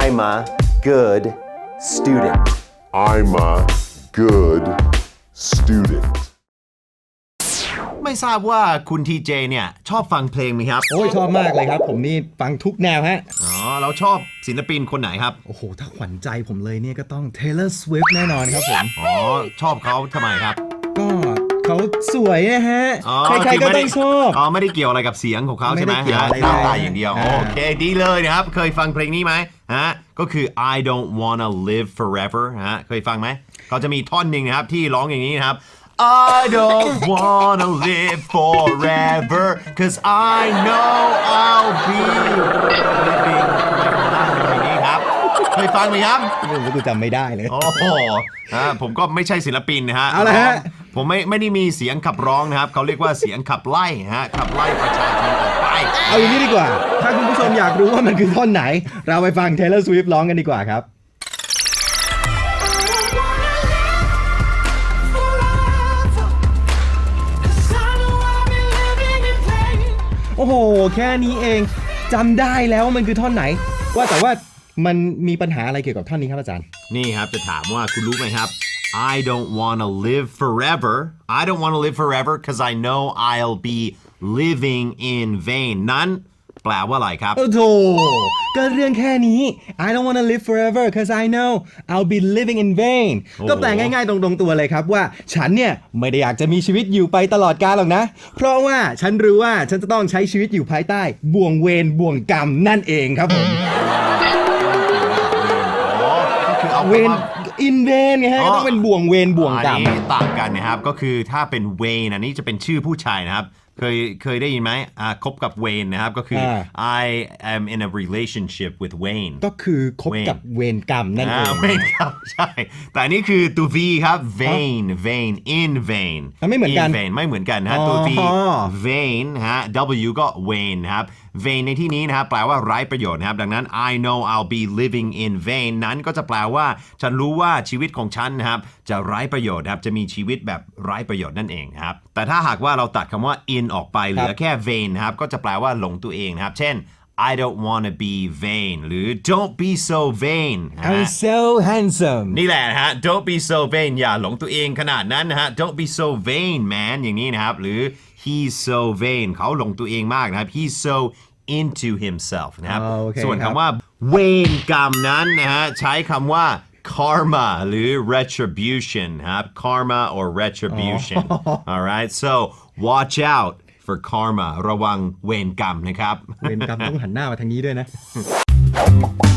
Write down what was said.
I'm a good student I'm a good student. ไม่ทราบว่าคุณทีเจเนี่ย ชอบฟังเพลงไหมครับ โอ้ยชอบมากเลยครับ ผมนี่ฟังทุกแนวฮะ อ๋อ เราชอบศิลปินคนไหนครับ โอ้โห ถ้าขวัญใจผมเลยเนี่ยก็ต้อง Taylor Swift แน่นอนครับผม อ๋อ ชอบเขาทำไมครับก็ เขาสวยนะฮะ อ๋อใครๆก็ไม่ต้ได้องชอบ อ๋อไม่ได้เกี่ยวอะไรกับเสียงของเขาใช่ไหมไม่ได้เกี่ยวฮะอะไรหน้าเลยตาอย่างเดียว อ่า โอเคดีเลยนะครับ เคยฟังเพลงนี้ไหมฮะก็คือ I don't wanna live forever ฮะเคยฟังไหมเขาจะมีท่อนหนึ่งนะครับที่ร้องอย่างนี้นะครับ I don't wanna live forever cause I know I'll be living อย่างนี้ครับเคยฟังไหมครับ ไม่รู้กูจำไม่ได้เลย โอ้โหฮะผมก็ไม่ใช่ศิลปินนะฮะเอาละฮะ ผมไม่ไม่ได้มีเสียงขับร้องนะครับ เขาเรียกว่าเสียงขับไล่ฮะขับไล่ประชาชนออกไป เอาอย่างนี้ดีกว่า ถ้าคุณผู้ชมอยากรู้ว่ามันคือท่อนไหน เราไปฟัง Taylor Swift ร้องกันดีกว่าครับ โอ้โห แค่นี้เองจำได้แล้วว่ามันคือท่อนไหน ว่าแต่ว่ามันมีปัญหาอะไรเกี่ยวกับท่อนนี้ครับอาจารย์ นี่ครับจะถามว่าคุณรู้ไหมครับ I don't wanna live forever I don't wanna live forever cause I know I'll be living in vain นั้นแปลว่าอะไรครับ โอ้โถก็เรื่องแค่นี้ I don't wanna live forever cause I know I'll be living in vain ก็แปลง่ายๆ ตรงๆตัวเลยครับว่า ฉันเนี่ยไม่ได้อยากจะมีชีวิตอยู่ไปตลอดกาลหรอกนะ เพราะว่าฉันรู้ว่าฉันจะต้องใช้ชีวิตอยู่ภายใต้ บ่วงเวรบ่วงกรรมนั่นเองครับผมอ๋อก็คื อเอาเวรคำว่า in vain ไงฮะอ๋อก็ต้องเป็นบ่วงเวรบ่วงกรรม อันนี้ต่างกันนะครับก็คือถ้าเป็นเวนอันนี้จะเป็นชื่อผู้ชายนะครับ เคยเคยได้ยินไหมอ่าคบกับเวนนะครับก็คือ I am in a relationship with Wayne ก็คือคบกับเวรกรรมนั่นเออ่างเวนครับใช่ แต่อันนี้คือตัว V ครับ vain vain in vain มันไม่เหมือนกัน in vain ไม่เหมือนกันนะฮะตัว V อ๋อ vain ฮะ W ก็ vain นะครับ vain ในที่นี้นะครับแปลว่าไร้ประโยชน์นะครับ ดังนั้น I know I'll be living in vain นั้นก็จะแปลว่า ฉันรู้ว่าชีวิตของฉันนะครับจะไร้ประโยชน์นะครับจะมีชีวิตแบบไร้ประโยชน์นั่นเองนะครับแต่ถ้าหากว่าเราตัดคำว่า in ออกไปเหลือแค่ vain นะครับ ก็จะแปลว่าหลงตัวเองนะครับ เช่น I don't wanna be vain หรือ don't be so vain นะฮะ I'm so handsome นี่แหละนะฮะ don't be so vain อย่าหลงตัวเองขนาดนั้นนะฮะ don't be so vain man อย่างนี้นะครับ หรือ he's so vain เขาหลงตัวเองมากนะครับ he's so into himself นะครับอ๋อโอเคส่วนครับคำว่า เวรกรรมนั้นนะฮะ ใช้คำว่า karma หรือ retribution นะครับ karma or retribution alright so watch out for karma ระวังเวรกรรมนะครับ เวรกรรมต้องหันหน้ามาทางนี้ด้วยนะ